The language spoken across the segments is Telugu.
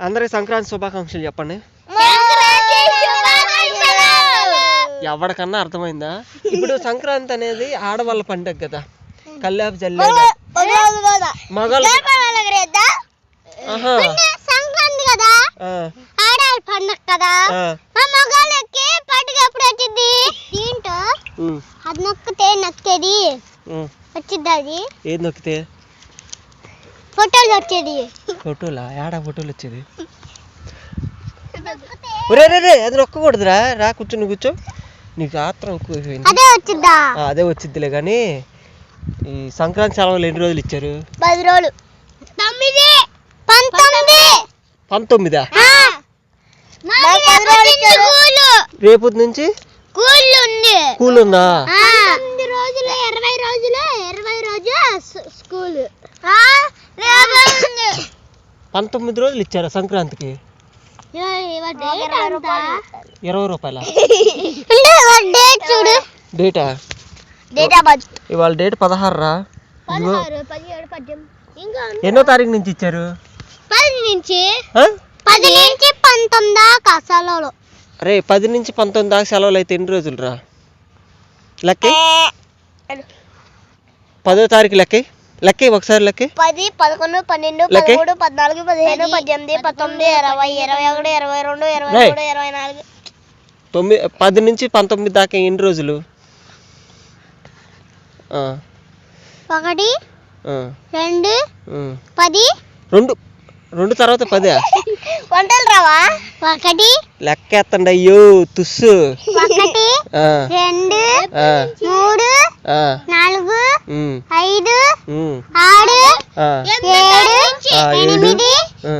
అందరికి సంక్రాంతి శుభాకాంక్షలు చెప్పండి. ఎవరికన్నా అర్థమైందా? ఇప్పుడు సంక్రాంతి అనేది ఆడవాళ్ళ పండుగ కదా. కల్లాపు జల్లే మగలు సంక్రాంతి కదా? ఆ, ఆడాలి పండుగ కదా? ఆ, మా మగాళ్ళకి పండుగ ఎప్పుడు వచ్చింది దీంట్లో ఉమ్, అది నొక్కితే నొక్కేది? ఉమ్. వచ్చింది అది? ఏది నొక్కితే? ఫోటోలు వచ్చేది ఫోటోలా? ఏడా ఫోటోలు వచ్చేది? ఒరే రే రే అది నొక్కకూడదురా. రా కూర్చో నువ్వు కూర్చో. నీకు ఆత్రం ఎక్కువైపోయింది అదే వచ్చిందా? ఆ, అదే వచ్చిద్దిలే కానీ ఈ సంక్రాంతి సెలవులు ఎన్ని రోజులు ఇచ్చారు? పది రోజులు. తొమ్మిది. పంతొమ్మిది. పంతొమ్మిదా? కూలు. రేపు నుంచి? కూలు ఉంది స్కూల్ ఉందా రోజులు ఇరవై రోజులు ఇరవై రోజు స్కూల్. పంతొమ్మిది రోజులు ఇచ్చారు సంక్రాంతికి? ఇరవై రూపాయల? డేట్? ఇవాళ డేట్ పదహారు రా ఎన్నో తారీఖు నుంచి ఇచ్చారు? పది నుంచి. ఆ? పది నుంచి పంతొమ్మిది దాకా సెలవులు. అరే పది నుంచి పంతొమ్మిది దాకా సెలవులు అయితే ఎన్ని రోజులు రా? లెక్క? పదో తారీఖు లెక్క? లెక్క ఒకసారి లెక్క. పది పదకొండు పన్నెండు? పదమూడు పద్నాలుగు పదిహేను పద్దెనిమిది పంతొమ్మిది ఇరవై ఇరవై ఒకటి ఇరవై రెండు ఇరవై. మూడు ఇరవై నాలుగు. తొమ్మిది పది నుంచి పంతొమ్మిది దాకా ఎన్ని రోజులు? ఆ, ఒకటి ఆ, రెండు. పది. రెండు రెండు తర్వాత పదే. వంటలు రావా? ఒకటి. లెక్క ఎత్తండి అయ్యో తుస్సు. ఒకటి ఆ, రెండు ఆ, మూడు ఆ, నాలుగు ఉమ్, ఐదు ఉమ్, ఆరు ఆ, ఏడు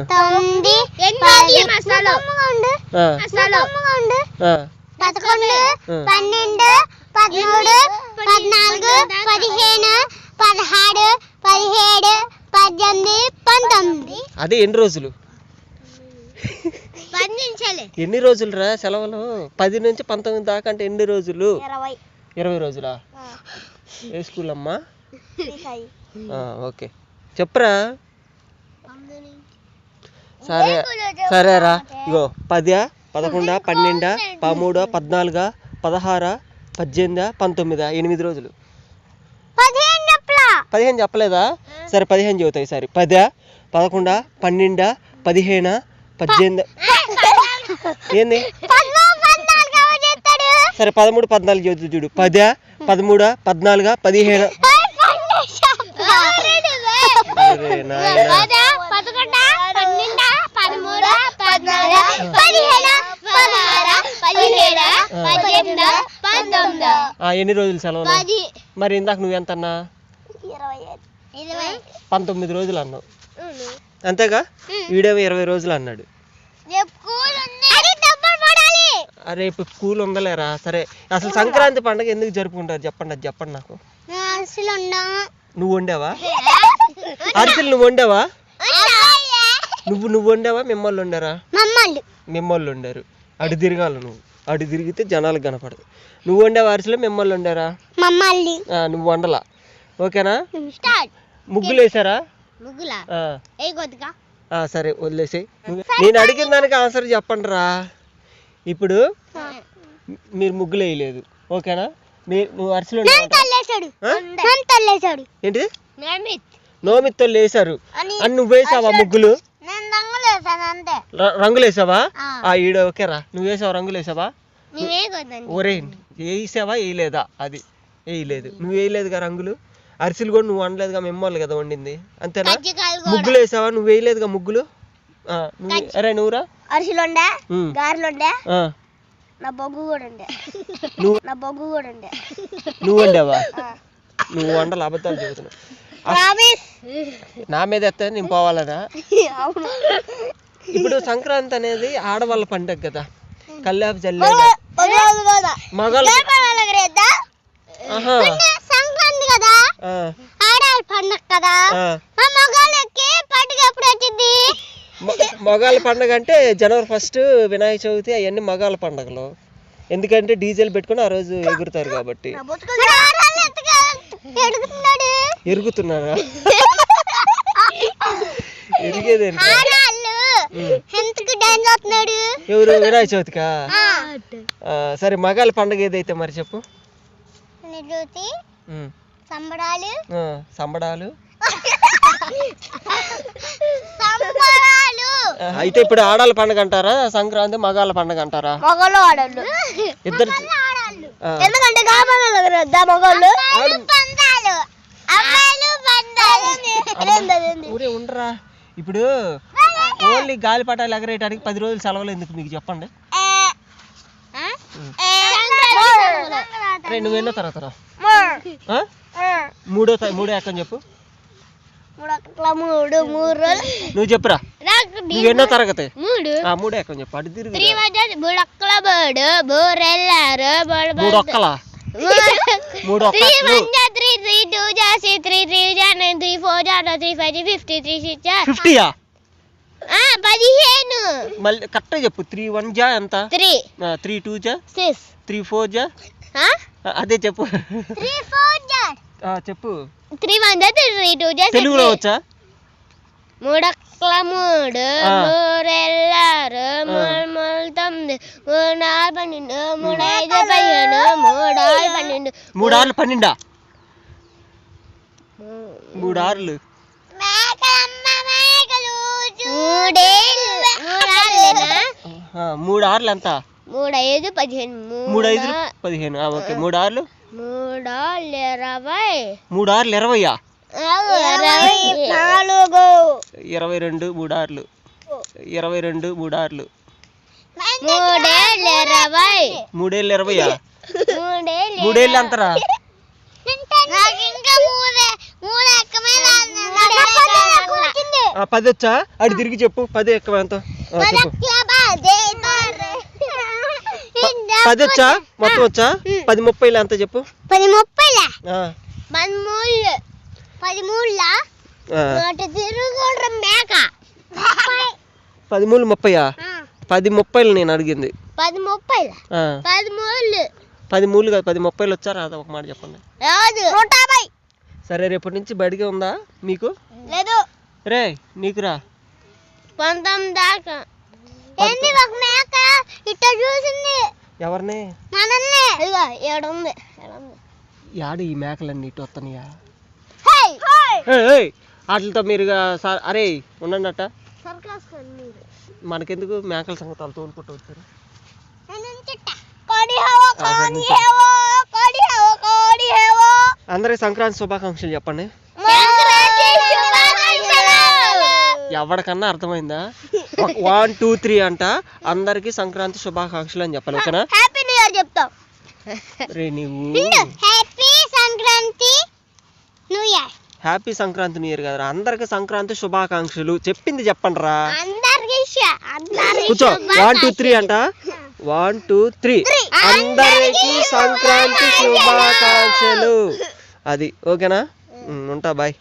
తొమ్మిది పదకొండు. పన్నెండు పదమూడు పద్నాలుగు పదిహేను పదహారు పదిహేడు పద్దెనిమిది పంతొమ్మిది. అదే ఎన్ని రోజులు? ఎన్ని రోజులు రా సెలవులు? పది నుంచి పంతొమ్మిది దాకా అంటే ఎన్ని రోజులు? ఇరవై. రోజులా? ఏ స్కూల్ అమ్మా ఆ, ఓకే. చెప్పురా. సరే సరేరా ఇగో పదా పదకొండా పన్నెండా పదమూడా పద్నాలుగా పదహారా పద్దెనిమిదా పంతొమ్మిదా ఎనిమిది రోజులు. పదిహేను చెప్పలా? పదిహేను చెప్పలేదా? సరే పదిహేను చెబుతాయి సరే. పదా పదకొండా పన్నెండా పదిహేనా పద్దెనిమిది ఏంది? సరే పదమూడు పద్నాలుగు చదువు చూడు. పదా పదమూడా పద్నాలుగా పదిహేను. పదకొండ పన్నెండు పదమూడు పద్నాలుగు పదిహేను పదహారు పదిహేడు పద్దెనిమిది పంతొమ్మిది. ఆ, ఎన్ని రోజులు సెలవులు? పది. మరి ఇందాక నువ్వు ఎంత అన్నా పంతొమ్మిది రోజులు అన్నావు. అంతేగా? వీడేమో ఇరవై రోజులు అన్నాడు. ఇప్పుడు స్కూల్ ఉందలేరా? సరే. అసలు సంక్రాంతి పండుగ ఎందుకు జరుపుకుంటారు? చెప్పండి అది చెప్పండి నాకు. నువ్వు వండావా అరిసెలు నువ్వు వండావా? నువ్వు నువ్వు వండావా? మిమ్మల్ని వండారా? మమ్మల్ని. వండారు. అటు తిరగాలి నువ్వు. అటు తిరిగితే జనాలకు కనపడదు నువ్వు వండావా అరిసెలు? మిమ్మల్ని వండారా? నువ్వు వండలా. ఓకేనా? ముగ్గులు వేసారా? సరే వదిలేసి నేను అడిగిన దానికి ఆన్సర్ చెప్పండి రా. ఇప్పుడు మీరు ముగ్గులు వేయలేదు. ఓకేనా? మీరు నువ్వు అరిసెలు ఏంటిది? నేమిత్ లేసారు నువ్వు వేసావా ముగ్గులు? రంగులు వేసావా ఆ. ఈడ ఓకేరా. నువ్వు వేసావా రంగులు వేసావా ఒరే వేసావా వేయలేదా? అది వేయలేదు. నువ్వు వేయలేదుగా రంగులు? అరిసెలు కూడా నువ్వు వండలేదుగా మిమ్మల్ని కదా వండింది. అంతేనా? ముగ్గులు వేసావా? నువ్వు వేయలేదుగా ముగ్గులు? అరే నువ్వురా? అరిసెలు ఉండే ఉమ్. గారెలు ఉండే ఆ, నా బొగ్గు కూడా ఉండే. నువ్వు నా బొగ్గు కూడా ఉండే. నువ్వు వండావా? నువ్వు వండలు అబద్ధాలు చెబుతున్నావు. నా మీద ఎత్తే నేను పోవాలనా? ఇప్పుడు సంక్రాంతి అనేది ఆడవాళ్ళ పండుగ కదా. కల్లాపు జల్లే మగలు సంక్రాంతి కదా? పండుగ కదా? పండుగ ఎప్పుడు వచ్చింది? మగాళ్ళ పండగ అంటే జనవరి ఫస్ట్ వినాయక చవితి అవన్నీ మగాళ్ళ పండగలు. ఎందుకంటే డీజిల్ పెట్టుకొని ఆ రోజు ఎగురుతారు కాబట్టి. ఆడాలి ఎరుగుతున్నారా? ఎరిగేదేంటి? ఎవరు? వినాయక చవితికా? సరే మగాళ్ళ పండగ ఏదైతే మరి చెప్పు. సంబడాలు అయితే ఇప్పుడు ఆడాళ్ళ పండగ అంటారా? సంక్రాంతి మగాళ్ళ పండగ అంటారా? మగలు ఆడాళ్ళు. ఇద్దరు ఎందుకంటే మగళ్ళు ఊరే ఉండరా. ఇప్పుడు ఓన్లీ గాలిపటాలు ఎగరేయడానికి పది రోజులు సెలవులు ఎందుకు మీకు చెప్పండి? రే నువ్వు ఎన్నో తరగతి రా? ఆ? మూడో త- మూడో ఎక్కని చెప్పు? మూడు మూడు రోజులు. నువ్వు చెప్పురా. నువ్వు ఎన్నో తరగతి? మూడు. ఆ మూడో ఎక్కని చెప్పు? అటు తిరుగు మూడు ఒక్కల బోర్డు. బోరెల్లారు మూడు ఒక్కలా? మూడు ఒక్కలు. Three three three four three five fifty three six ఫిఫ్టీయా పదిహేను. మళ్ళీ కరెక్ట్గా చెప్పు. త్రీ వన్ జా ఎంత? త్రీ. త్రీ టూ జా? సిక్స్. త్రీ ఫోర్ జా? అదే చెప్పు. త్రీ ఫోర్ జా ఆ, చెప్పు. త్రీ వన్ జా త్రీ టూ జా తెలుగులో వచ్చా? మూడు. మూరెల్లారు మూడు మూడు తొమ్మిది మూడు నాలుగు పన్నెండు మూడు ఐదు పదిహేను మూడు ఆరు పన్నెండు మూడు ఆర్లు పన్నెండా? మూడు ఆర్లు మూడు ఆర్లు ఎంత మూడు ఐదు పదిహేను మూడు ఐదు పదిహేను. ఆ, ఓకే. మూడు ఆర్లు మూడాళ్ళు ఇరవై. మూడు ఆర్లు ఇరవయ్యా ఇరవై నాలుగు ఇరవై రెండు మూడు ఆర్లు ఇరవై రెండు మూడు ఆర్లు మూడేళ్ళు ఇరవై మూడేళ్ళు మూడేళ్ళు మూడేళ్ళు అంతరా నాకు ఇంకా మూడే మూడు ఎక్కమే ఆ, పది వచ్చా? అటు తిరిగి చెప్పు. పది ఎక్కువ ఎంత? పది వచ్చా? మొత్తం వచ్చా? పది ముప్పైలు ఎంత చెప్పు? పది ముప్పైలా? ఆ, పది మూడు ముప్పయా? పది ముప్పైలు నేను అడిగింది. పది ముప్పైల? ఆ, పది మూడు పది మూడు కాదు పది ముప్పైలు వచ్చా? రాదా ఒక మాట చెప్పండి. సరే రేపటి నుంచి బడిగా ఉందా మీకు? రే నీకురా. పంతొమ్మిది దాకా. ఏంది ఒక మేక? ఇట్ట చూసింది. ఎవరిని? మనల్ని. ఇదిగో ఏడుంది. ఏడుంది. యాడు ఈ మేకలన్నీ ఇటు వస్తున్నాయా వాటితో మీరుగా సార్ అరే ఉండండి అట్ట మనకెందుకు మేకల సంగతాలు తోలుకుంటూ వచ్చారు? అందరికి సంక్రాంతి శుభాకాంక్షలు చెప్పండి. ఎవరికన్నా అర్థమైందా? వన్ టూ త్రీ అంట అందరికి సంక్రాంతి శుభాకాంక్షలు అని చెప్పాలి ఓకేనా? హ్యాపీ న్యూ ఇయర్ చెప్తాం. రే happy Sankranti new year. Happy Sankranti new year కదరా. అందరికి సంక్రాంతి శుభాకాంక్షలు. చెప్పింది చెప్పండి రా కూర్చో. వన్ టూ త్రీ అంట. వన్ టూ త్రీ అందరికి సంక్రాంతి శుభాకాంక్షలు. అది ఓకేనా? ఉంటా బాయ్.